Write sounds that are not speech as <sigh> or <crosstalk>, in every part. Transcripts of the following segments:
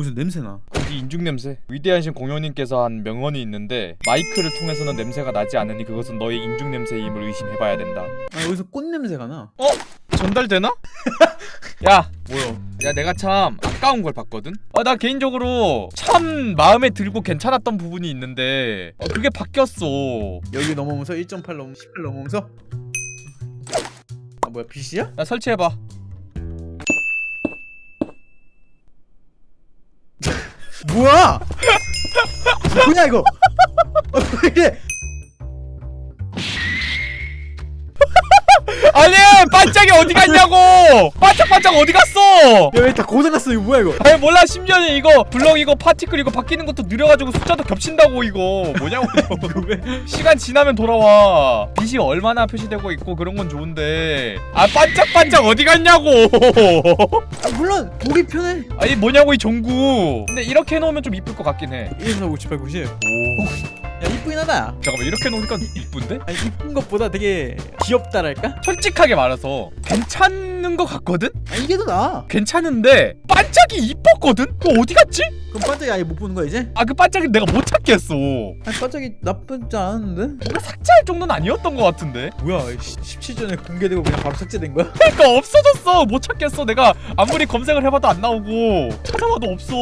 어디서 냄새나 이 인중 냄새. 위대하신 공효님께서 한 명언이 있는데 마이크를 통해서는 냄새가 나지 않으니 그것은 너의 인중 냄새임을 의심해봐야 된다. 아 여기서 꽃 냄새가 나 전달되나? <laughs> 야 뭐야? 야 내가 참 아까운 걸 봤거든. 아 나 개인적으로 참 마음에 들고 괜찮았던 부분이 있는데 어, 그게 바뀌었어. 여기 넘어오면서 1.8 넘 18 넘어오면서 아 뭐야 빛이야? 야 설치해봐. 뭐야? 뭐야 이거? 아, 왜 이래 아니 반짝이 어디 갔냐고? 반짝반짝 어디 갔어? 야 왜 다 고장났어? 이거 뭐야 이거? 아니 몰라. 심지어는 이거 블럭 이거 파티클 이거 바뀌는 것도 느려가지고 숫자도 겹친다고 이거. 뭐냐고. 이거 <laughs> 왜? 시간 지나면 돌아와. 빛이 얼마나 표시되고 있고 그런 건 좋은데. 아 반짝반짝 어디 갔냐고. 아, 물론 보기 편해. 아니 뭐냐고 이 종구. 근데 이렇게 해놓으면 좀 이쁠 것 같긴 해. 1, 4, 5, 7, 8, 9, 10 오. 야 이쁘긴 하다 잠깐만 이렇게 해놓으니까 이쁜데? 아니 이쁜 것보다 되게 귀엽다랄까? 솔직하게 말해서 괜찮 은 것 같거든? 아 이게 더 나아 괜찮은데 반짝이 이뻤거든? 그거 어디 갔지? 그럼 반짝이 아예 못 보는 거야 이제? 아 그 반짝이 내가 못 찾겠어 아니 반짝이 나쁘지 않은데? 뭔가 삭제할 정도는 아니었던 것 같은데 뭐야 17 전에 공개되고 그냥 바로 삭제된 거야? <laughs> 그러니까 없어졌어 못 찾겠어 내가 아무리 검색을 해봐도 안 나오고 찾아봐도 없어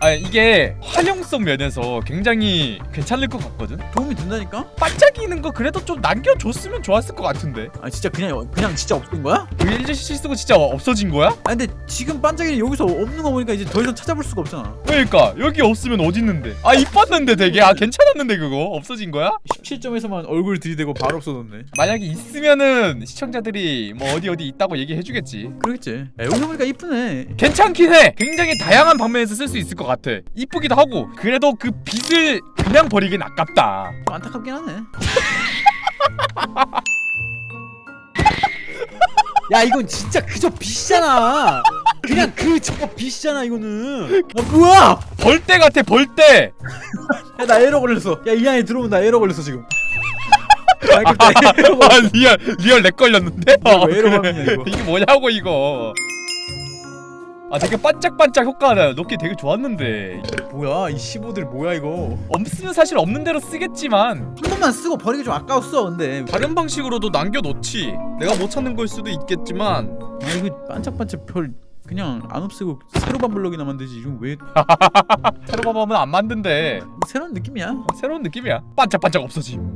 아니 이게 활용성 면에서 굉장히 괜찮을 것 같거든 도움이 된다니까? 반짝이는 거 그래도 좀 남겨줬으면 좋았을 것 같은데 아 진짜 그냥 그냥 진짜 없던 거야? 그 일지시 쓰고 진짜 없어진 거야? 아 근데 지금 반짝이 여기서 없는 거 보니까 이제 더 이상 찾아볼 수가 없잖아. 그러니까 여기 없으면 어디 있는데? 아 이뻤는데 되게? 아 괜찮았는데 그거? 없어진 거야? 17점에서만 얼굴 들이대고 바로 없어졌네. 만약에 있으면은 시청자들이 뭐 어디 어디 있다고 얘기해주겠지. 그러겠지. 야, 여기서 보니까 이쁘네. 괜찮긴 해. 굉장히 다양한 방면에서 쓸 수 있을 것 같아. 이쁘기도 하고 그래도 그 빛을 그냥 버리긴 아깝다. 좀 안타깝긴 하네 <laughs> 야 이건 진짜 그저 빛이잖아. 그냥 그 저거 빛이잖아 이거는. 아 뭐야 벌떼 같아 벌떼. 야 나 에러 걸렸어. 야 이 안에 들어오면 나 에러 걸렸어 지금. <laughs> 에러 걸렸어. 아 리얼 리얼 렉 걸렸는데? 어, 왜 그래. 하느냐, 이거. 이게 뭐냐고 이거 아 되게 반짝반짝 효과가 넣기 되게 좋았는데. 뭐야 이 15들 뭐야 이거? 없으면 사실 없는 대로 쓰겠지만. 한 번만 쓰고 버리기 좀 아까웠어 근데. 다른 방식으로도 남겨놓지. 내가 못 찾는 걸 수도 있겠지만. 아 이거 반짝반짝 별 그냥 안 없애고 새로 반블럭이나 만들지. 이거 왜 <laughs> 테러바밤은 안 만든대. 새로운 느낌이야. 새로운 느낌이야. 반짝반짝 없어짐